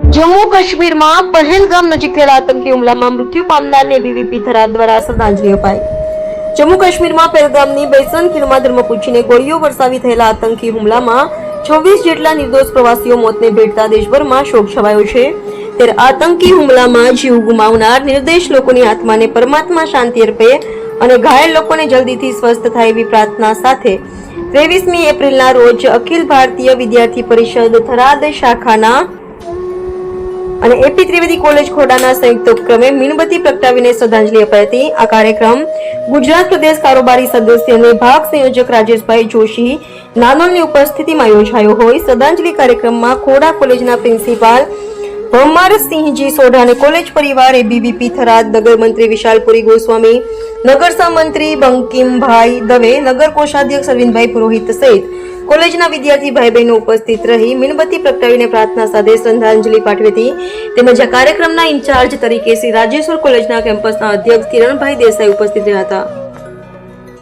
જમ્મુ કાશ્મીરમાં પહેલગામ નજીક થયેલા આતંકી હુમલામાં મૃત્યુ પામનારને બીવીપી થરાદ દ્વારા શ્રદ્ધાંજલિ અપાઈ. જમ્મુ કાશ્મીરમાં પહેલગામની બેસન ખીણમાં ધર્મપૂછીને ગોળીઓ વરસાવી થયેલા આતંકી હુમલામાં છવ્વીસ જેટલા નિર્દોષ પ્રવાસીઓ મોતને ભેટતા દેશભરમાં શોક છવાયો છે. ત્યારે આતંકી હુમલામાં જીવ ગુમાવનાર નિર્દેશ લોકોની આત્માને પરમાત્મા શાંતિ અર્પે અને ઘાયલ લોકોને જલ્દીથી સ્વસ્થ થાય એવી પ્રાર્થના સાથે ત્રેવીસમી એપ્રિલના રોજ અખિલ ભારતીય વિદ્યાર્થી પરિષદ થરાદ શાખાના અને એપી ત્રિવેદી કોલેજ ખોડાના સંયુક્ત ઉપક્રમે મીણબત્તી પ્રગટાવીને શ્રદ્ધાંજલિ અપાઈ હતી. આ કાર્યક્રમ ગુજરાત પ્રદેશ કારોબારી સદસ્ય અને ભાગ સંયોજક રાજેશભાઈ જોશી નાનોલની ઉપસ્થિતિમાં યોજાયો હોય. શ્રદ્ધાંજલિ કાર્યક્રમમાં ખોડા કોલેજના પ્રિન્સિપાલ ભમરસિંહજી સોઢા અને કોલેજ પરિવાર એબીવીપી થરાદ નગર મંત્રી વિશાલપુરી ગોસ્વામી નગર સહમંત્રી બંકિમભાઈ દવે, નગર કોષાધ્યક્ષ અરવિંદભાઈ પુરોહિત સહિત કોલેજના વિદ્યાર્થી ભાઈ બહેનો ઉપસ્થિત રહી મીણબત્તી પ્રગટાવીને પ્રાર્થના સાથે શ્રદ્ધાંજલિ પાઠવી હતી. તેમજ કાર્યક્રમના ઇન્ચાર્જ તરીકે શ્રી રાજેશ્વર કોલેજના કેમ્પસના અધ્યક્ષ કિરણભાઈ દેસાઈ ઉપસ્થિત રહ્યા હતા.